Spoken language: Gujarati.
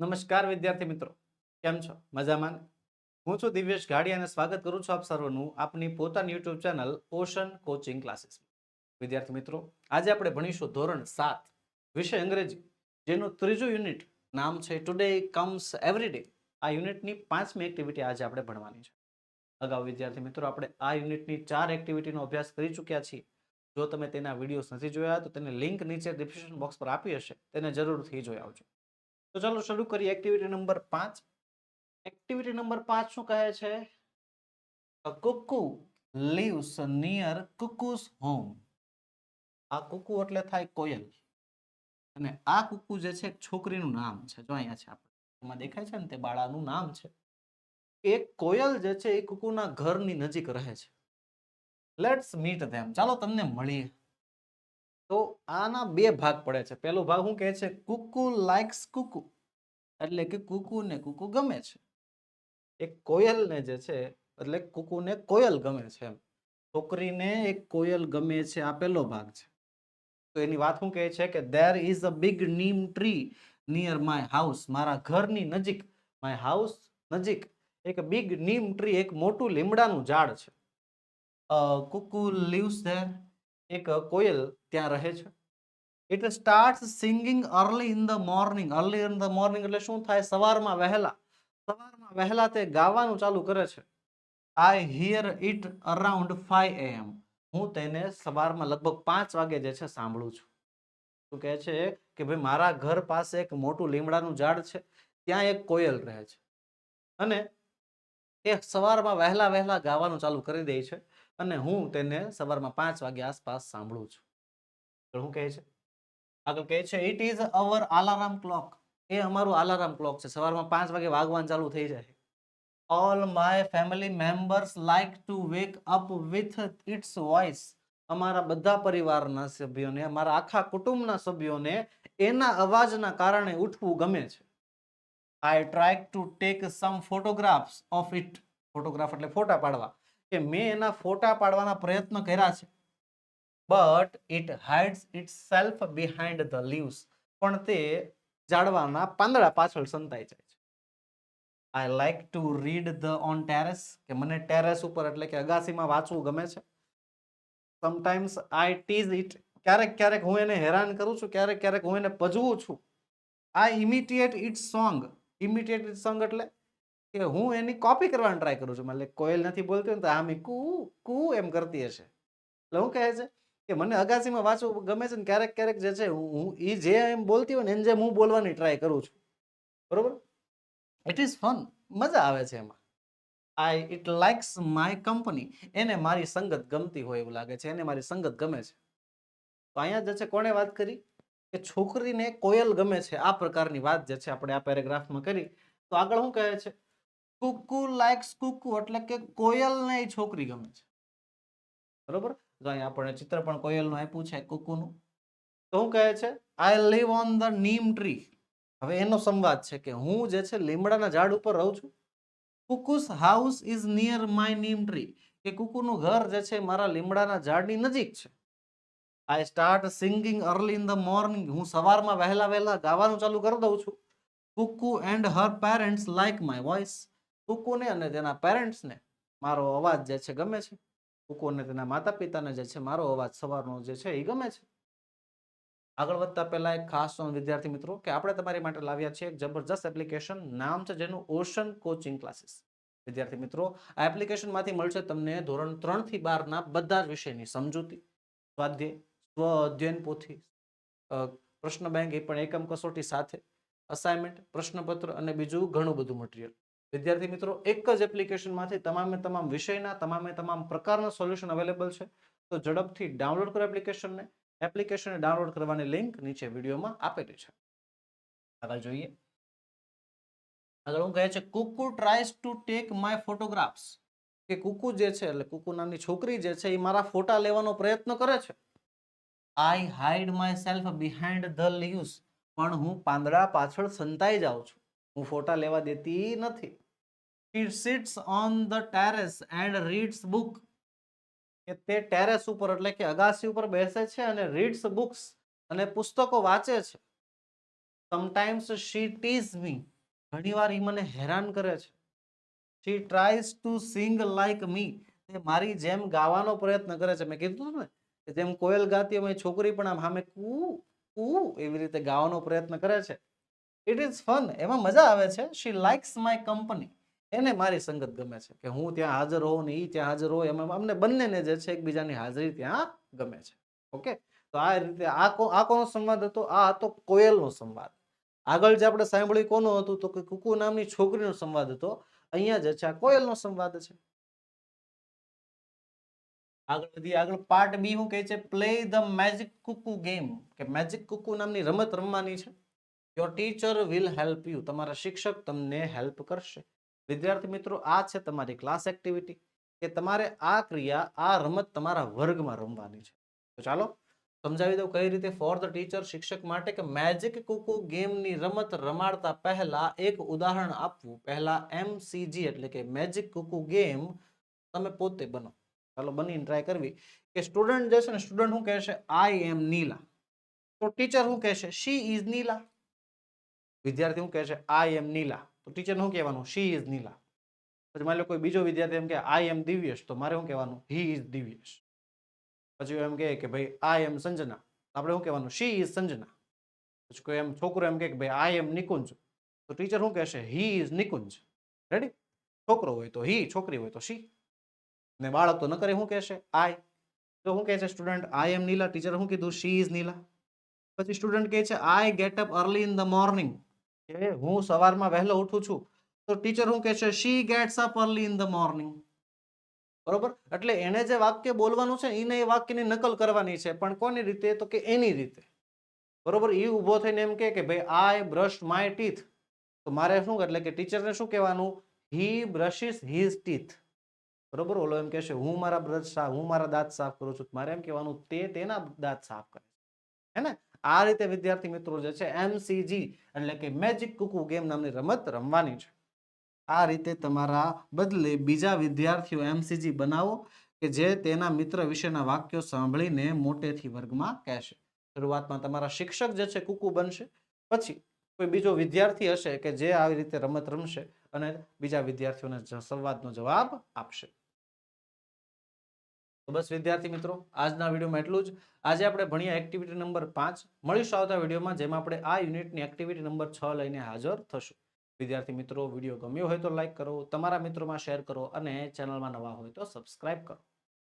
નમસ્કાર વિદ્યાર્થી મિત્રો. કેમ છો? મજામાં? હું છું દિવ્યેશ ગાડી અને સ્વાગત કરું છું આપ સર્વનું આપની પોતાની YouTube channel Ocean coaching classes વિદ્યાર્થી મિત્રો, આજે આપણે ભણીશું ધોરણ સાત, વિષય અંગ્રેજી, જેનું ત્રીજું યુનિટ નામ છે ટુડે કમ્સ એવરીડે આ યુનિટની પાંચમી એક્ટિવિટી આજે આપણે ભણવાની છે. અગાઉ વિદ્યાર્થી મિત્રો, આપણે આ યુનિટની ચાર એક્ટિવિટીનો અભ્યાસ કરી ચૂક્યા છીએ. જો તમે તેના વિડીયોઝ નથી જોયા, તો તેને લિંક નીચે ડિસ્ક્રિપ્શન બોક્સ પર આપી હશે. તેને જરૂરથી જોઈ આવજો. તો ચાલો શરૂ કરીએ એક્ટિવિટી નંબર પાંચ. એક્ટિવિટી નંબર પાંચ શું કહે છે? Kuku lives near Kuku's home આ કુકુ એટલે થાય કોયલ. અને આ કુકુ જે છે છોકરીનું નામ છે. જો અહીંયા છે આપણે. એમાં દેખાય છે ને તે બાળાનું નામ છે. એ કોયલ જે છે, એ કુકુના ઘરની નજીક રહે છે. લેટ્સ મીટ ધેમ ચાલો તમને મળીએ. તો આના બે ભાગ પડે છે. પહેલો ભાગ શું કહે છે? કુકુ લાઇક્સ કુકુ. એટલે કે કુકુને કુકુ ગમે છે. એક કોયલને જે છે, એટલે કુકુને કોયલ ગમે છે એમ. છોકરીને એક કોયલ ગમે છે આ પહેલો ભાગ છે. તો એની વાત શું કહે છે કે there is a big neem tree near my house મારા ઘરની નજીક માય હાઉસ નજીક, એક બિગ નીમ ટ્રી એક મોટું લીમડાનું ઝાડ છે. કુકુ લીવ્સ ધેર એક કોયલ ત્યાં રહે છે. It start singing early in the morning early in the morning એટલે શું થાય? સવારમાં વહેલા. સવારમાં વહેલા તે ગાવાનું ચાલુ કરે છે. I hear it around five AM હું તેને સવારમાં લગભગ પાંચ વાગે જે છે સાંભળું છું. શું કહે છે કે ભાઈ મારા ઘર પાસે એક મોટું લીમડાનું ઝાડ છે. ત્યાં એક કોયલ રહે છે. અને એ સવારમાં વહેલા વહેલા ગાવાનું ચાલુ કરી દે છે. અને હું તેને સવારમાં પાંચ વાગે આસપાસ સાંભળું છું. શું કહે છે? આગળ કહે છે it is our alarm clock એ અમારું અલાર્મ ક્લોક છે. સવારમાં પાંચ વાગે વાગવાન ચાલુ થઈ જાય. All my family members like to wake up with its voice અમારા બધા પરિવારના સભ્યોને, અમારા આખા કુટુંબના સભ્યોને એના અવાજના કારણે ઉઠવું ગમે છે. I try to take some photographs of it photograph એટલે ફોટા પાડવા. કે મેં એના ફોટા પાડવાના પ્રયત્ન કર્યા છે. But it hides itself behind the leaves પણ તે ઝાડવાના પાંદડા પાછળ સંતાઈ જાય છે. I like to read the on terrace કે મને ટેરેસ ઉપર એટલે કે અગાસીમાં વાંચવું ગમે છે. સમટાઈમ્સ આઈ ટીઝ ઇટ ક્યારેક ક્યારેક હું એને હેરાન કરું છું, ક્યારેક ક્યારેક હું એને પજવું છું. I imitate it song imitate it song એટલે કે હું એની કોપી કરવાની ટ્રાય કરું છું. મતલબ કોયલ નથી બોલતી હોય તો આમ કુ કુ એમ કરતી હશે. એટલે હું કહે છે કે મને અગાસીમાં વાંચવું ગમે છે ને ક્યારેક ક્યારેક જે છે, હું એ જે એમ બોલતી હોય ને એને જેમ હું બોલવાની ટ્રાય કરું છું. બરોબર? ઇટ ઇઝ ફન મજા આવે છે એમાં. I it likes my company એને મારી સંગત ગમતી હોય એવું લાગે છે. એને મારી સંગત ગમે છે. તો અહીંયા જે છે, કોણે વાત કરી? કે છોકરીને કોયલ ગમે છે. આ પ્રકારની વાત જે છે, આપણે આ પેરેગ્રાફમાં કરી. તો આગળ શું કહે છે? કુકુ લાઇક્સ કુકુ એટલે કે કોયલને એ છોકરી ગમે છે. બરોબર? અહીંયા આપણને ચિત્ર પણ કોયલનું આપ્યું છે, કુકુનું. તો શું કહે છે? I live on the neem tree હવે એનો સંવાદ છે કે હું જે છે લીમડાના ઝાડ ઉપર રહું છું. Kuku's house is near my neem tree કે કુકુનું ઘર જે છે મારા લીમડાના ઝાડની નજીક છે. I start singing early in the morning હું સવારમાં વહેલા વહેલા ગાવાનું ચાલુ કરી દઉં છું. Kuku and her parents like my voice કુકુને અને તેના પેરેન્ટ્સને મારો અવાજ જે છે ગમે છે. કુકુને તેના માતા પિતાને જે છે, મારો અવાજ સવારનો જે છે, એ ગમે છે? આગળ વધતા પહેલા એક ખાસ વિદ્યાર્થી મિત્રો, કે આપણે તમારી માટે લાવ્યા છીએ એક જબરજસ્ત એપ્લિકેશન નામ છે જેનું ઓશન કોચિંગ ક્લાસીસ વિદ્યાર્થી મિત્રો, આ એપ્લિકેશનમાંથી મળશે તમને ધોરણ ત્રણથી બારના બધા જ વિષયની સમજૂતી સ્વાધ્યાય સ્વ અધ્યયન પોથી પ્રશ્ન બેંક એ પણ એકમ કસોટી સાથે અસાઇનમેન્ટ પ્રશ્નપત્ર અને બીજું ઘણું બધું મટીરિયલ વિદ્યાર્થી મિત્રો, એક જ એપ્લિકેશનમાંથી તમામે તમામ વિષયના, તમામે તમામ પ્રકારના સોલ્યુશન અવેલેબલ છે. તો ઝડપથી ડાઉનલોડ કરો એપ્લિકેશનને. એપ્લિકેશનને ડાઉનલોડ કરવાની લિંક નીચે વિડીયોમાં આપેલી છે. આગળ જોઈએ. આગળ હું કહે છે, Kuku tries to take my photographs. કે કુકુ જે છે, એટલે કુકુ નામની છોકરી જે છે, એ મારા ફોટા લેવાનો પ્રયત્ન કરે છે. I hide myself behind the leaves પણ હું પાંદડા પાછળ સંતાઈ જાઉં છું. હું ફોટા લેવા દેતી નથી. It sits on the terrace and reads book કે તે ટેરેસ ઉપર, એટલે કે અગાસી ઉપર બેસે છે અને રીડ્સ બુક્સ અને પુસ્તકો વાંચે છે. સમટાઈમ્સ શી ટીઝ મી ઘણીવાર એ મને હેરાન કરે છે. શી ટ્રાઈઝ ટુ સિંગ લાઈક મી તે મારી જેમ ગાવાનો પ્રયત્ન કરે છે. મેં કીધું ને કે જેમ કોયલ ગાતી હોય છોકરી પણ આમ સામે કુ કુ એવી રીતે ગાવાનો પ્રયત્ન કરે છે. ઇટ ઇઝ ફન એમાં મજા આવે છે. શી લાઇક્સ માય કંપની એને મારી સંગત ગમે છે કે હું ત્યાં હાજર હોઉં ને એ ત્યાં હાજર હોય, એમાં અમને બંનેને જે છે એકબીજાની હાજરી ત્યાં ગમે છે. ઓકે? તો આ રીતે આ આ કોનો સંવાદ હતો? આ હતો કોયલનો સંવાદ. આગળ જે આપણે સાંભળ્યું કોનો હતું? તો કે કુકુ નામની છોકરીનો સંવાદ હતો. અહીંયા જે છે આ કોયલનો સંવાદ છે. આગળ વધી, આગળ પાર્ટ બી શું કહે છે? Play the magic Kuku game કે મેજિક કુકુ નામની રમત રમવાની છે. Your teacher will help you તમારા શિક્ષક તમને હેલ્પ કરશે. વિદ્યાર્થી મિત્રો, આ છે તમારી ક્લાસ એક્ટિવિટી કે તમારે આ ક્રિયા, આ રમત તમારા વર્ગમાં રમવાની છે. તો ચાલો સમજાવી દઉં કઈ રીતે ફોર ધ ટીચર શિક્ષક માટે કે મેજિક કુકુ ગેમની રમત રમાડતા પહેલા એક ઉદાહરણ આપવું. પહેલા એમસીજી એટલે કે મેજિક કુકુ ગેમ તમે પોતે બનો. ચાલો બનીને ટ્રાય કરવી કે સ્ટુડન્ટ જે છે ને સ્ટુડન્ટ શું કહેશે? આઈ એમ નીલા તો ટીચર શું કહેશે? શી ઇઝ નીલા વિદ્યાર્થી શું કહેશે? આઈ એમ નીલા તો ટીચર શું કહેવાનું? શી ઇઝ નીલા પછી માની લો કોઈ બીજો વિદ્યાર્થી એમ કે આઈ એમ દિવ્યેશ. તો મારે શું કહેવાનું? He is Divyesh. પછી એમ કહે કે, ભાઈ આઈ એમ સંજના. આપણે શું કહેવાનું? She is Sanjana. પછી કોઈ એમ છોકરો એમ કહે કે, ભાઈ આઈ એમ નિકુંજ. તો ટીચર શું કહેશે? He is Nikunj. રેડી છોકરો હોય તો હી છોકરી હોય તો શી ને બાળક તો ન કરે શું કહેશે? આઈ તો શું કહે છે સ્ટુડન્ટ આઈ એમ નીલા ટીચર શું કીધું? શી ઇઝ નીલા પછી સ્ટુડન્ટ કહે છે I get up early in the morning કે હું સવારમાં વહેલો ઉઠું છું, તો ટીચર શું કહે છે she gets up early in the morning બરોબર? એટલે એને જે વાક્ય બોલવાનું છે, એને એ વાક્યની નકલ કરવાની છે, પણ કોની રીતે? તો કે એની રીતે. બરોબર? એ ઊભો થઈને એમ કે, ભાઈ આઈ બ્રશ માય ટીથ તો મારે શું, એટલે કે ટીચરને શું કહેવાનું? હી બ્રશિસ હીઝ ટીથ બરોબર? ઓલો એમ કહેશે, હું મારા બ્રશ સાફ હું મારા દાંત સાફ કરું છું. મારે એમ કહેવાનું, તે તેના દાંત સાફ કરે છે. હે ને? આ રીતે વિદ્યાર્થી મિત્રો જે છે એમસીજી એટલે કે મેજિક કુકુ ગેમ નામની રમત રમવાની છે. આ રીતે તમારા બદલે બીજા વિદ્યાર્થીઓ એમસીજી બનાવો કે જે તેના મિત્ર વિશેના વાક્યો સાંભળીને મોટેથી વર્ગમાં કહેશે. શરૂઆતમાં તમારા શિક્ષક જે છે, કુકુ બનશે. પછી કોઈ બીજો વિદ્યાર્થી હશે કે જે આવી રીતે રમત રમશે અને બીજા વિદ્યાર્થીઓને સંવાદનો જવાબ આપશે. તો બસ, વિદ્યાર્થી મિત્રો, આજના વિડીયોમાં એટલું જ. આજે આપણે ભણ્યા એક્ટિવિટી નંબર પાંચ. મળીશું આવતા વિડીયોમાં, જેમાં આપણે આ યુનિટની એક્ટિવિટી નંબર છ લઈને હાજર થશું. વિદ્યાર્થી મિત્રો, વીડિયો ગમ્યો હોય તો લાઇક કરો, તમારા મિત્રોમાં શેર કરો અને ચેનલમાં નવા હોય તો સબસ્ક્રાઇબ કરો.